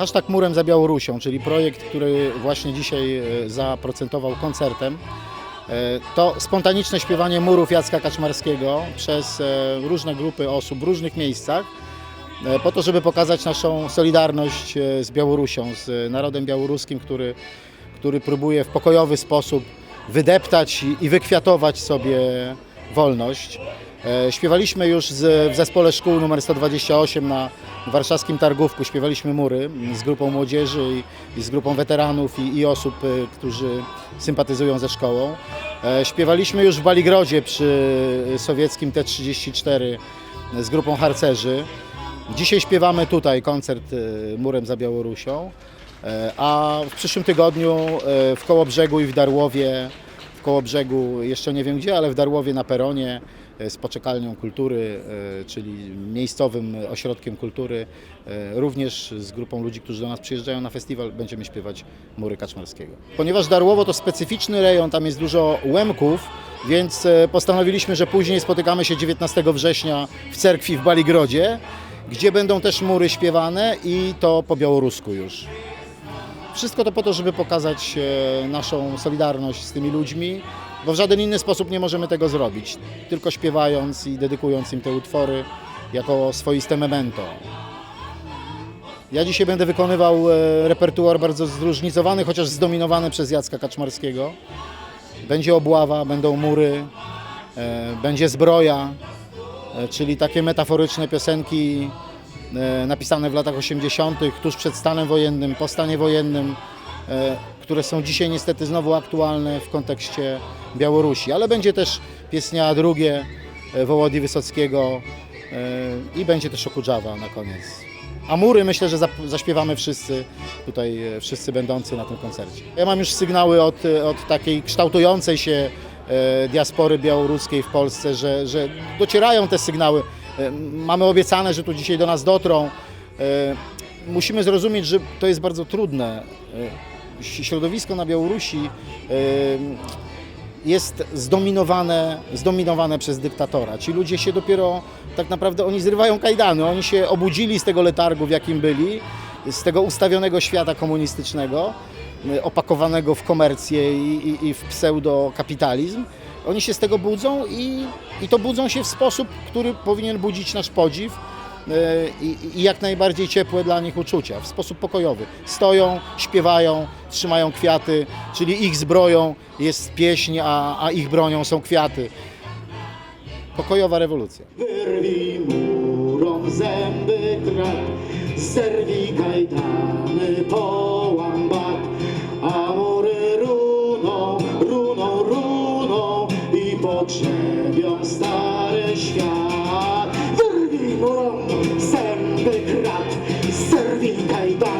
Hashtag Murem za Białorusią, czyli projekt, który właśnie dzisiaj e, zaprocentował koncertem. E, To spontaniczne śpiewanie murów Jacka Kaczmarskiego przez e, różne grupy osób w różnych miejscach, po to, żeby pokazać naszą solidarność z Białorusią, z narodem białoruskim, który, który próbuje w pokojowy sposób wydeptać i wykwiatować sobie wolność. E, Śpiewaliśmy już z, w zespole szkół nr 128 na warszawskim Targówku, śpiewaliśmy mury z grupą młodzieży i, i z grupą weteranów i, i osób, e, którzy sympatyzują ze szkołą. E, Śpiewaliśmy już w Baligrodzie przy sowieckim T-34 z grupą harcerzy. Dzisiaj śpiewamy tutaj koncert Murem za Białorusią, a w przyszłym tygodniu w Kołobrzegu i w Darłowie, w Kołobrzegu jeszcze nie wiem gdzie, ale w Darłowie na peronie z poczekalnią kultury, e, czyli miejscowym ośrodkiem kultury, e, również z grupą ludzi, którzy do nas przyjeżdżają na festiwal, będziemy śpiewać Mury Kaczmarskiego. Ponieważ Darłowo to specyficzny rejon, tam jest dużo łemków, więc e, postanowiliśmy, że później spotykamy się 19 września w cerkwi w Baligrodzie, gdzie będą też mury śpiewane i to po białorusku już. Wszystko to po to, żeby pokazać naszą solidarność z tymi ludźmi, bo w żaden inny sposób nie możemy tego zrobić, tylko śpiewając i dedykując im te utwory jako swoiste memento. Ja dzisiaj będę wykonywał e, repertuar bardzo zróżnicowany, chociaż zdominowany przez Jacka Kaczmarskiego. Będzie obława, będą mury, e, będzie zbroja, e, czyli takie metaforyczne piosenki napisane w latach 80., tuż przed stanem wojennym, po stanie wojennym, które są dzisiaj niestety znowu aktualne w kontekście Białorusi. Ale będzie też pieśnia drugie e, Wołodii Wysockiego e, i będzie też Okudżawa na koniec. A mury myślę, że zaśpiewamy wszyscy tutaj, e, wszyscy będący na tym koncercie. Ja mam już sygnały od, e, od takiej kształtującej się e, diaspory białoruskiej w Polsce, że, że docierają te sygnały. E, Mamy obiecane, że tu dzisiaj do nas dotrą. E, Musimy zrozumieć, że to jest bardzo trudne. Środowisko na Białorusi jest zdominowane, zdominowane przez dyktatora. Ci ludzie się dopiero, tak naprawdę oni zrywają kajdany, oni się obudzili z tego letargu, w jakim byli, z tego ustawionego świata komunistycznego, opakowanego w komercję i, i, i w pseudokapitalizm. Oni się z tego budzą i, i to budzą się w sposób, który powinien budzić nasz podziw i, i jak najbardziej ciepłe dla nich uczucia, w sposób pokojowy. Stoją, śpiewają, trzymają kwiaty, czyli ich zbroją jest pieśń, a, a ich bronią są kwiaty. Pokojowa rewolucja. Murom zęby krat, zerwij kajdany, połam bat, a mury runą, runą, runą i potrzebią świat. Wyrwij murom zęby krat, zerwij kajdany,